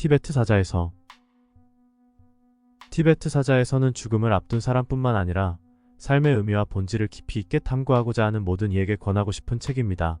티베트 사자에서 티베트 사자에서는 죽음을 앞둔 사람뿐만 아니라 삶의 의미와 본질을 깊이 있게 탐구하고자 하는 모든 이에게 권하고 싶은 책입니다.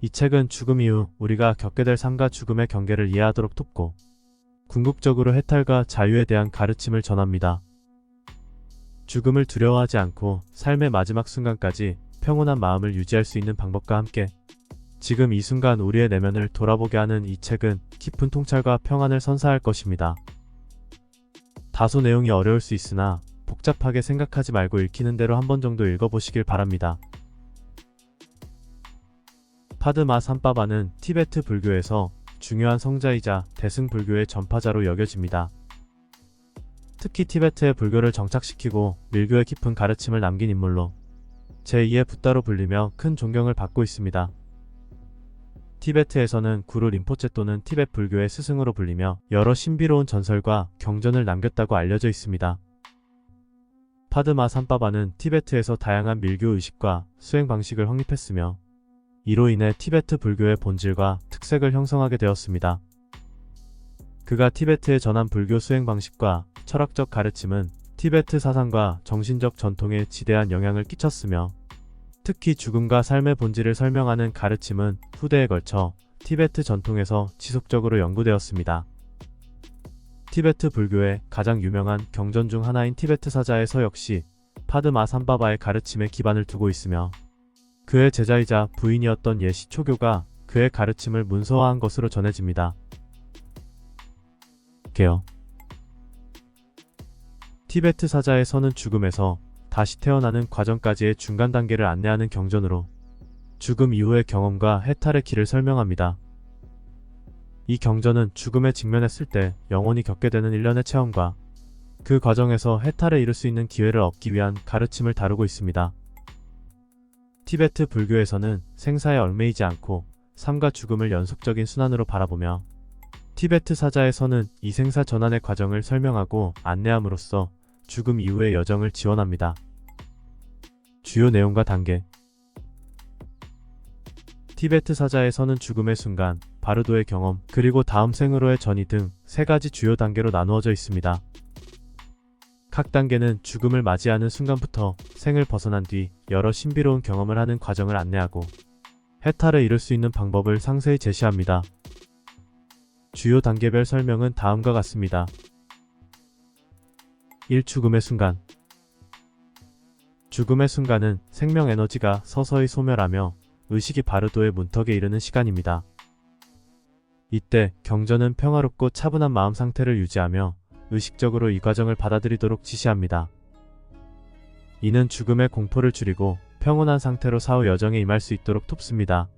이 책은 죽음 이후 우리가 겪게 될 삶과 죽음의 경계를 이해하도록 돕고 궁극적으로 해탈과 자유에 대한 가르침을 전합니다. 죽음을 두려워하지 않고 삶의 마지막 순간까지 평온한 마음을 유지할 수 있는 방법과 함께 지금 이 순간 우리의 내면을 돌아보게 하는 이 책은 깊은 통찰과 평안을 선사할 것입니다. 다소 내용이 어려울 수 있으나 복잡하게 생각하지 말고 읽히는 대로 한 번 정도 읽어보시길 바랍니다. 파드마 삼바바는 티베트 불교에서 중요한 성자이자 대승 불교의 전파자로 여겨집니다. 특히 티베트의 불교를 정착시키고 밀교의 깊은 가르침을 남긴 인물로 제2의 붓다로 불리며 큰 존경을 받고 있습니다. 티베트에서는 구루 림포체 또는 티베트 불교의 스승으로 불리며 여러 신비로운 전설과 경전을 남겼다고 알려져 있습니다. 파드마 삼바바는 티베트에서 다양한 밀교 의식과 수행 방식을 확립했으며 이로 인해 티베트 불교의 본질과 특색을 형성하게 되었습니다. 그가 티베트에 전한 불교 수행 방식과 철학적 가르침은 티베트 사상과 정신적 전통에 지대한 영향을 끼쳤으며 특히 죽음과 삶의 본질을 설명하는 가르침은 후대에 걸쳐 티베트 전통에서 지속적으로 연구되었습니다. 티베트 불교의 가장 유명한 경전 중 하나인 티베트 사자에서 역시 파드마 삼바바의 가르침에 기반을 두고 있으며 그의 제자이자 부인이었던 예시 초교가 그의 가르침을 문서화한 것으로 전해집니다. 개요. 티베트 선은 죽음에서 다시 태어나는 과정까지의 중간 단계를 안내하는 경전으로 죽음 이후의 경험과 해탈의 길을 설명합니다. 이 경전은 죽음에 직면했을 때 영원히 겪게 되는 일련의 체험과 그 과정에서 해탈에 이를 수 있는 기회를 얻기 위한 가르침을 다루고 있습니다. 티베트 불교에서는 생사에 얽매이지 않고 삶과 죽음을 연속적인 순환으로 바라보며 티베트 사자에서는 이 생사 전환의 과정을 설명하고 안내함으로써 죽음 이후의 여정을 지원합니다. 주요 내용과 단계 티베트 사자에서는 죽음의 순간, 바르도의 경험, 그리고 다음 생으로의 전이 등 세 가지 주요 단계로 나누어져 있습니다. 각 단계는 죽음을 맞이하는 순간부터 생을 벗어난 뒤 여러 신비로운 경험을 하는 과정을 안내하고 해탈에 이를 수 있는 방법을 상세히 제시합니다. 주요 단계별 설명은 다음과 같습니다. 1. 죽음의 순간 죽음의 순간은 생명 에너지가 서서히 소멸하며 의식이 바르도의 문턱에 이르는 시간입니다. 이때 경전은 평화롭고 차분한 마음 상태를 유지하며 의식적으로 이 과정을 받아들이도록 지시합니다. 이는 죽음의 공포를 줄이고 평온한 상태로 사후 여정에 임할 수 있도록 돕습니다.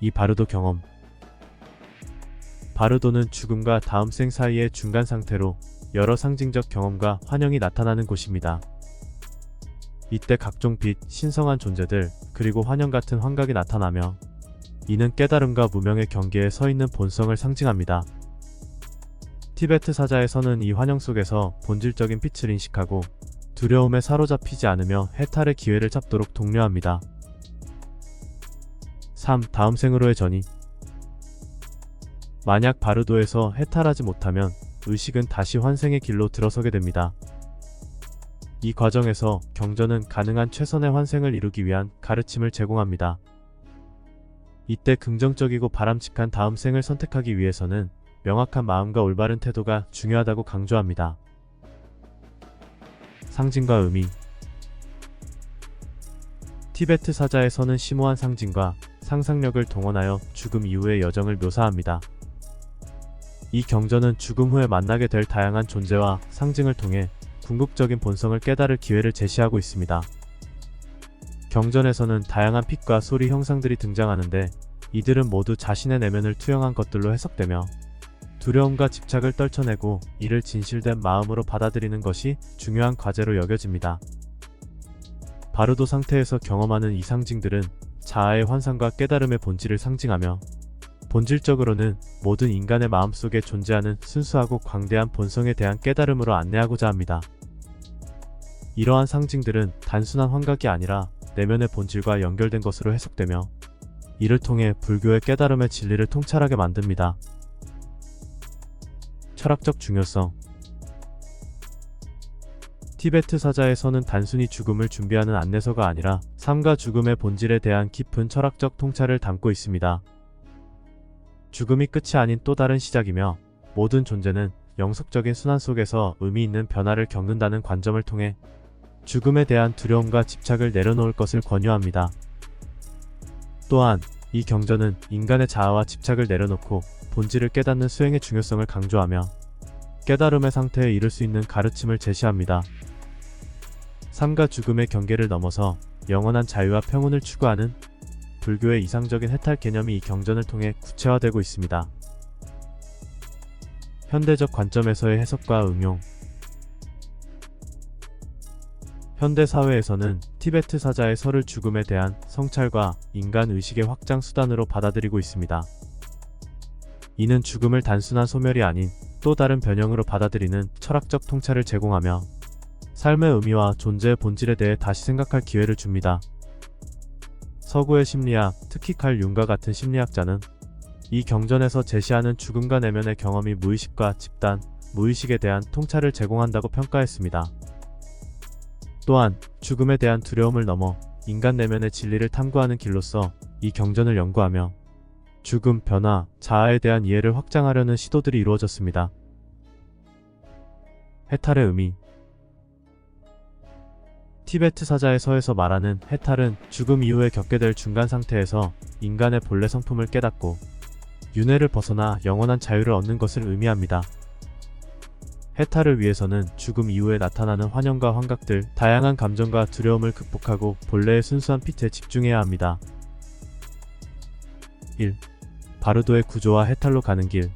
이 바르도 경험 바르도는 죽음과 다음 생 사이의 중간 상태로 여러 상징적 경험과 환영이 나타나는 곳입니다. 이때 각종 빛, 신성한 존재들, 그리고 환영 같은 환각이 나타나며 이는 깨달음과 무명의 경계에 서 있는 본성을 상징합니다. 티베트 사자에서는 이 환영 속에서 본질적인 빛을 인식하고 두려움에 사로잡히지 않으며 해탈의 기회를 잡도록 독려합니다. 3. 다음 생으로의 전이 만약 바르도에서 해탈하지 못하면 의식은 다시 환생의 길로 들어서게 됩니다. 이 과정에서 경전은 가능한 최선의 환생을 이루기 위한 가르침을 제공합니다. 이때 긍정적이고 바람직한 다음 생을 선택하기 위해서는 명확한 마음과 올바른 태도가 중요하다고 강조합니다. 상징과 의미 티베트 사자에서는 심오한 상징과 상상력을 동원하여 죽음 이후의 여정을 묘사합니다. 이 경전은 죽음 후에 만나게 될 다양한 존재와 상징을 통해 궁극적인 본성을 깨달을 기회를 제시하고 있습니다. 경전에서는 다양한 빛과 소리 형상들이 등장하는데 이들은 모두 자신의 내면을 투영한 것들로 해석되며 두려움과 집착을 떨쳐내고 이를 진실된 마음으로 받아들이는 것이 중요한 과제로 여겨집니다. 바르도 상태에서 경험하는 이 상징들은 자아의 환상과 깨달음의 본질을 상징하며 본질적으로는 모든 인간의 마음속에 존재하는 순수하고 광대한 본성에 대한 깨달음으로 안내하고자 합니다. 이러한 상징들은 단순한 환각이 아니라 내면의 본질과 연결된 것으로 해석되며 이를 통해 불교의 깨달음의 진리를 통찰하게 만듭니다. 철학적 중요성 티베트 사자에서는 단순히 죽음을 준비하는 안내서가 아니라 삶과 죽음의 본질에 대한 깊은 철학적 통찰을 담고 있습니다. 죽음이 끝이 아닌 또 다른 시작이며 모든 존재는 영속적인 순환 속에서 의미 있는 변화를 겪는다는 관점을 통해 죽음에 대한 두려움과 집착을 내려놓을 것을 권유합니다. 또한 이 경전은 인간의 자아와 집착을 내려놓고 본질을 깨닫는 수행의 중요성을 강조하며 깨달음의 상태에 이를 수 있는 가르침을 제시합니다. 삶과 죽음의 경계를 넘어서 영원한 자유와 평온을 추구하는 불교의 이상적인 해탈 개념이 이 경전을 통해 구체화되고 있습니다. 현대적 관점에서의 해석과 응용 현대 사회에서는 티베트 사자의 설을 죽음에 대한 성찰과 인간 의식의 확장 수단으로 받아들이고 있습니다. 이는 죽음을 단순한 소멸이 아닌 또 다른 변형으로 받아들이는 철학적 통찰을 제공하며 삶의 의미와 존재의 본질에 대해 다시 생각할 기회를 줍니다. 서구의 심리학, 특히 칼 융과 같은 심리학자는 이 경전에서 제시하는 죽음과 내면의 경험이 무의식과 집단, 무의식에 대한 통찰을 제공한다고 평가했습니다. 또한 죽음에 대한 두려움을 넘어 인간 내면의 진리를 탐구하는 길로서 이 경전을 연구하며 죽음, 변화, 자아에 대한 이해를 확장하려는 시도들이 이루어졌습니다. 해탈의 의미 티베트 사자의 서에서 말하는 해탈은 죽음 이후에 겪게 될 중간 상태에서 인간의 본래 성품을 깨닫고 윤회를 벗어나 영원한 자유를 얻는 것을 의미합니다. 해탈을 위해서는 죽음 이후에 나타나는 환영과 환각들, 다양한 감정과 두려움을 극복하고 본래의 순수한 빛에 집중해야 합니다. 1. 바르도의 구조와 해탈로 가는 길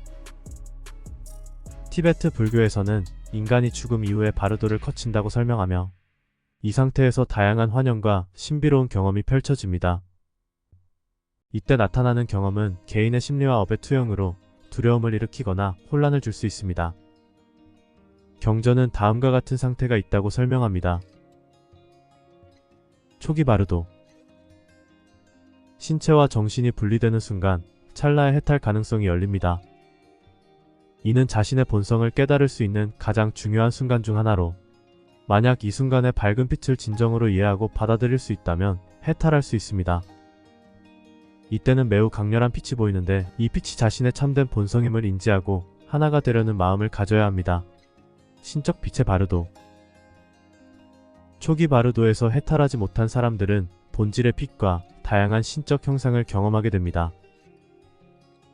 티베트 불교에서는 인간이 죽음 이후에 바르도를 거친다고 설명하며 이 상태에서 다양한 환영과 신비로운 경험이 펼쳐집니다. 이때 나타나는 경험은 개인의 심리와 업의 투영으로 두려움을 일으키거나 혼란을 줄 수 있습니다. 경전은 다음과 같은 상태가 있다고 설명합니다. 초기 바르도 신체와 정신이 분리되는 순간 찰나의 해탈 가능성이 열립니다. 이는 자신의 본성을 깨달을 수 있는 가장 중요한 순간 중 하나로 만약 이 순간의 밝은 빛을 진정으로 이해하고 받아들일 수 있다면 해탈할 수 있습니다. 이때는 매우 강렬한 빛이 보이는데 이 빛이 자신의 참된 본성임을 인지하고 하나가 되려는 마음을 가져야 합니다. 신적 빛의 바르도 초기 바르도에서 해탈하지 못한 사람들은 본질의 빛과 다양한 신적 형상을 경험하게 됩니다.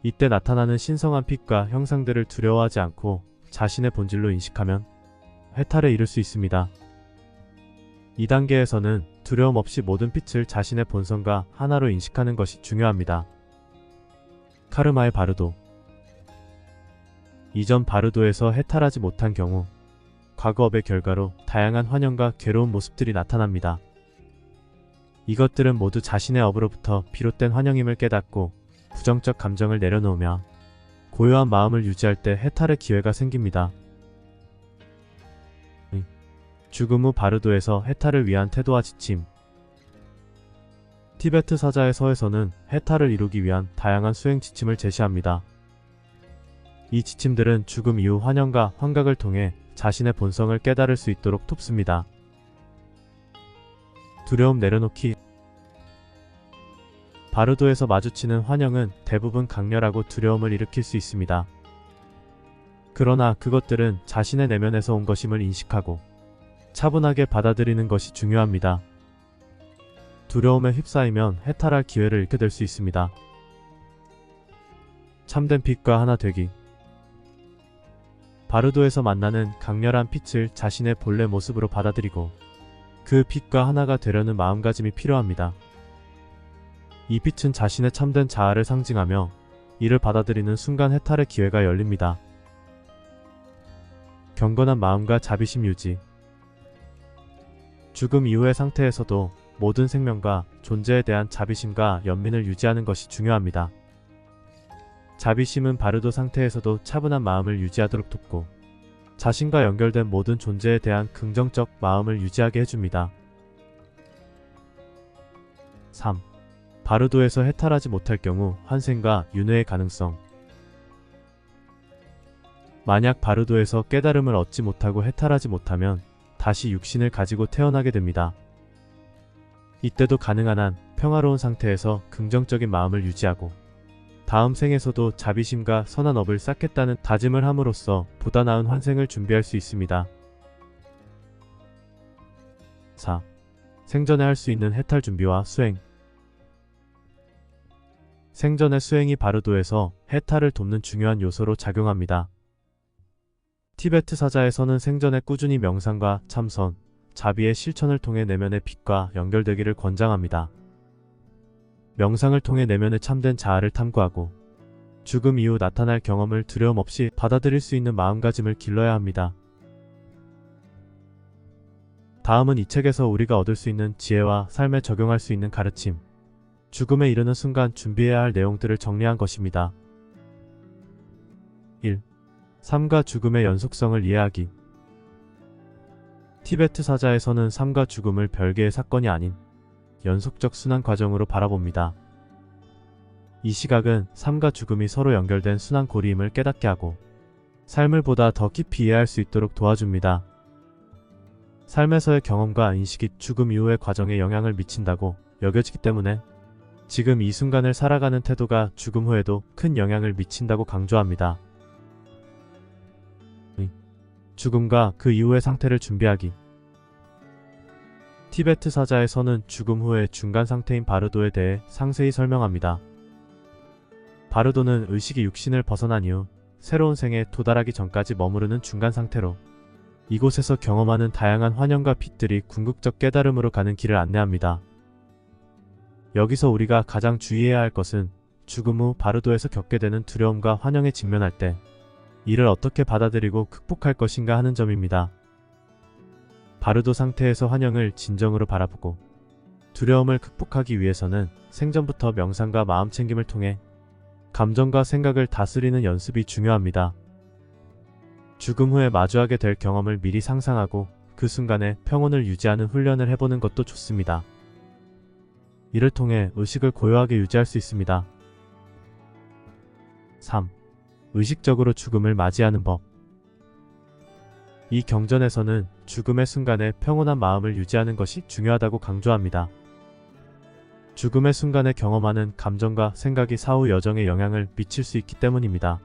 이때 나타나는 신성한 빛과 형상들을 두려워하지 않고 자신의 본질로 인식하면 해탈에 이를 수 있습니다. 이 단계에서는 두려움 없이 모든 빛을 자신의 본성과 하나로 인식하는 것이 중요합니다. 카르마의 바르도 이전 바르도에서 해탈하지 못한 경우 과거업의 결과로 다양한 환영과 괴로운 모습들이 나타납니다. 이것들은 모두 자신의 업으로부터 비롯된 환영임을 깨닫고 부정적 감정을 내려놓으며 고요한 마음을 유지할 때 해탈의 기회가 생깁니다. 죽음 후 바르도에서 해탈을 위한 태도와 지침 티베트 사자의 서에서는 해탈을 이루기 위한 다양한 수행 지침을 제시합니다. 이 지침들은 죽음 이후 환영과 환각을 통해 자신의 본성을 깨달을 수 있도록 돕습니다. 두려움 내려놓기 바르도에서 마주치는 환영은 대부분 강렬하고 두려움을 일으킬 수 있습니다. 그러나 그것들은 자신의 내면에서 온 것임을 인식하고 차분하게 받아들이는 것이 중요합니다. 두려움에 휩싸이면 해탈할 기회를 잃게 될 수 있습니다. 참된 빛과 하나 되기 바르도에서 만나는 강렬한 빛을 자신의 본래 모습으로 받아들이고 그 빛과 하나가 되려는 마음가짐이 필요합니다. 이 빛은 자신의 참된 자아를 상징하며 이를 받아들이는 순간 해탈의 기회가 열립니다. 경건한 마음과 자비심 유지 죽음 이후의 상태에서도 모든 생명과 존재에 대한 자비심과 연민을 유지하는 것이 중요합니다. 자비심은 바르도 상태에서도 차분한 마음을 유지하도록 돕고 자신과 연결된 모든 존재에 대한 긍정적 마음을 유지하게 해줍니다. 3. 바르도에서 해탈하지 못할 경우 환생과 윤회의 가능성. 만약 바르도에서 깨달음을 얻지 못하고 해탈하지 못하면 다시 육신을 가지고 태어나게 됩니다. 이때도 가능한 한 평화로운 상태에서 긍정적인 마음을 유지하고 다음 생에서도 자비심과 선한 업을 쌓겠다는 다짐을 함으로써 보다 나은 환생을 준비할 수 있습니다. 4. 생전에 할 수 있는 해탈 준비와 수행 생전의 수행이 바르도에서 해탈을 돕는 중요한 요소로 작용합니다. 티베트 사자에서는 생전에 꾸준히 명상과 참선, 자비의 실천을 통해 내면의 빛과 연결되기를 권장합니다. 명상을 통해 내면의 참된 자아를 탐구하고 죽음 이후 나타날 경험을 두려움 없이 받아들일 수 있는 마음가짐을 길러야 합니다. 다음은 이 책에서 우리가 얻을 수 있는 지혜와 삶에 적용할 수 있는 가르침, 죽음에 이르는 순간 준비해야 할 내용들을 정리한 것입니다. 1. 삶과 죽음의 연속성을 이해하기 티베트 사자에서는 삶과 죽음을 별개의 사건이 아닌 연속적 순환 과정으로 바라봅니다. 이 시각은 삶과 죽음이 서로 연결된 순환 고리임을 깨닫게 하고 삶을 보다 더 깊이 이해할 수 있도록 도와줍니다. 삶에서의 경험과 인식이 죽음 이후의 과정에 영향을 미친다고 여겨지기 때문에 지금 이 순간을 살아가는 태도가 죽음 후에도 큰 영향을 미친다고 강조합니다. 죽음과 그 이후의 상태를 준비하기 티베트 사자에서는 죽음 후의 중간 상태인 바르도에 대해 상세히 설명합니다. 바르도는 의식이 육신을 벗어난 이후 새로운 생에 도달하기 전까지 머무르는 중간 상태로 이곳에서 경험하는 다양한 환영과 빛들이 궁극적 깨달음으로 가는 길을 안내합니다. 여기서 우리가 가장 주의해야 할 것은 죽음 후 바르도에서 겪게 되는 두려움과 환영에 직면할 때 이를 어떻게 받아들이고 극복할 것인가 하는 점입니다. 바르도 상태에서 환영을 진정으로 바라보고 두려움을 극복하기 위해서는 생전부터 명상과 마음 챙김을 통해 감정과 생각을 다스리는 연습이 중요합니다. 죽음 후에 마주하게 될 경험을 미리 상상하고 그 순간에 평온을 유지하는 훈련을 해보는 것도 좋습니다. 이를 통해 의식을 고요하게 유지할 수 있습니다. 3. 의식적으로 죽음을 맞이하는 법. 이 경전에서는 죽음의 순간에 평온한 마음을 유지하는 것이 중요하다고 강조합니다. 죽음의 순간에 경험하는 감정과 생각이 사후 여정에 영향을 미칠 수 있기 때문입니다.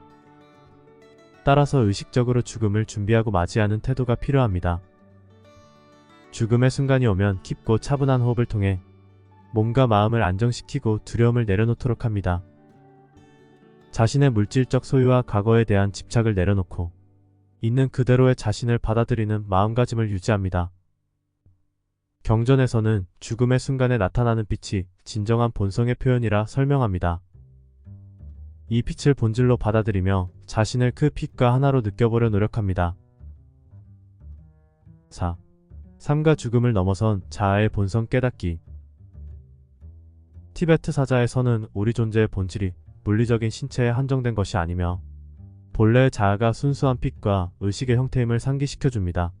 따라서 의식적으로 죽음을 준비하고 맞이하는 태도가 필요합니다. 죽음의 순간이 오면 깊고 차분한 호흡을 통해 몸과 마음을 안정시키고 두려움을 내려놓도록 합니다. 자신의 물질적 소유와 과거에 대한 집착을 내려놓고 있는 그대로의 자신을 받아들이는 마음가짐을 유지합니다. 경전에서는 죽음의 순간에 나타나는 빛이 진정한 본성의 표현이라 설명합니다. 이 빛을 본질로 받아들이며 자신을 그 빛과 하나로 느껴보려 노력합니다. 4. 삶과 죽음을 넘어선 자아의 본성 깨닫기 티베트 사자에서는 우리 존재의 본질이 물리적인 신체에 한정된 것이 아니며 본래의 자아가 순수한 빛과 의식의 형태임을 상기시켜 줍니다.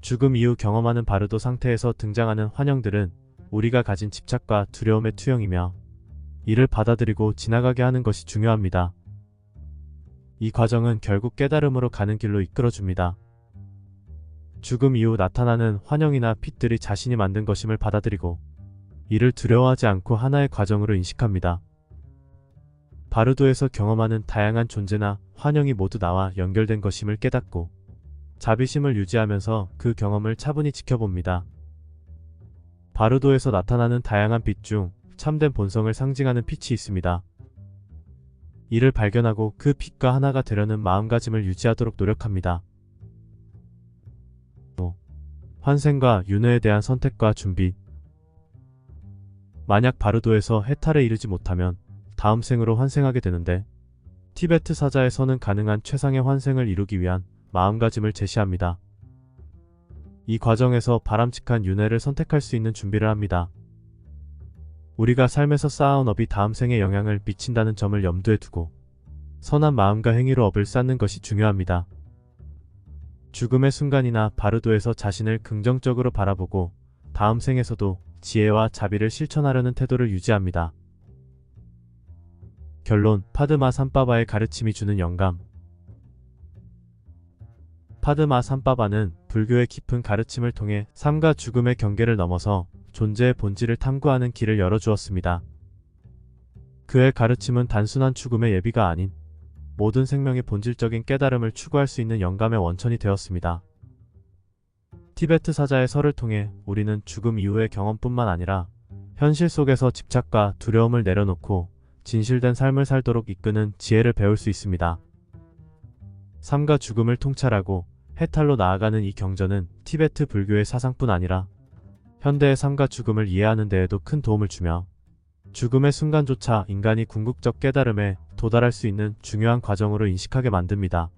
죽음 이후 경험하는 바르도 상태에서 등장하는 환영들은 우리가 가진 집착과 두려움의 투영이며 이를 받아들이고 지나가게 하는 것이 중요합니다. 이 과정은 결국 깨달음으로 가는 길로 이끌어줍니다. 죽음 이후 나타나는 환영이나 빛들이 자신이 만든 것임을 받아들이고 이를 두려워하지 않고 하나의 과정으로 인식합니다. 바르도에서 경험하는 다양한 존재나 환영이 모두 나와 연결된 것임을 깨닫고 자비심을 유지하면서 그 경험을 차분히 지켜봅니다. 바르도에서 나타나는 다양한 빛 중 참된 본성을 상징하는 빛이 있습니다. 이를 발견하고 그 빛과 하나가 되려는 마음가짐을 유지하도록 노력합니다. 5. 환생과 윤회에 대한 선택과 준비 만약 바르도에서 해탈에 이르지 못하면 다음 생으로 환생하게 되는데 티베트 사자에서는 가능한 최상의 환생을 이루기 위한 마음가짐을 제시합니다. 이 과정에서 바람직한 윤회를 선택할 수 있는 준비를 합니다. 우리가 삶에서 쌓아온 업이 다음 생에 영향을 미친다는 점을 염두에 두고 선한 마음과 행위로 업을 쌓는 것이 중요합니다. 죽음의 순간이나 바르도에서 자신을 긍정적으로 바라보고 다음 생에서도 지혜와 자비를 실천하려는 태도를 유지합니다. 결론 파드마 삼바바의 가르침이 주는 영감 파드마 삼바바는 불교의 깊은 가르침을 통해 삶과 죽음의 경계를 넘어서 존재의 본질을 탐구하는 길을 열어주었습니다. 그의 가르침은 단순한 죽음의 예비가 아닌 모든 생명의 본질적인 깨달음을 추구할 수 있는 영감의 원천이 되었습니다. 티베트 사자의 설을 통해 우리는 죽음 이후의 경험뿐만 아니라 현실 속에서 집착과 두려움을 내려놓고 진실된 삶을 살도록 이끄는 지혜를 배울 수 있습니다. 삶과 죽음을 통찰하고 해탈로 나아가는 이 경전은 티베트 불교의 사상뿐 아니라 현대의 삶과 죽음을 이해하는 데에도 큰 도움을 주며 죽음의 순간조차 인간이 궁극적 깨달음에 도달할 수 있는 중요한 과정으로 인식하게 만듭니다.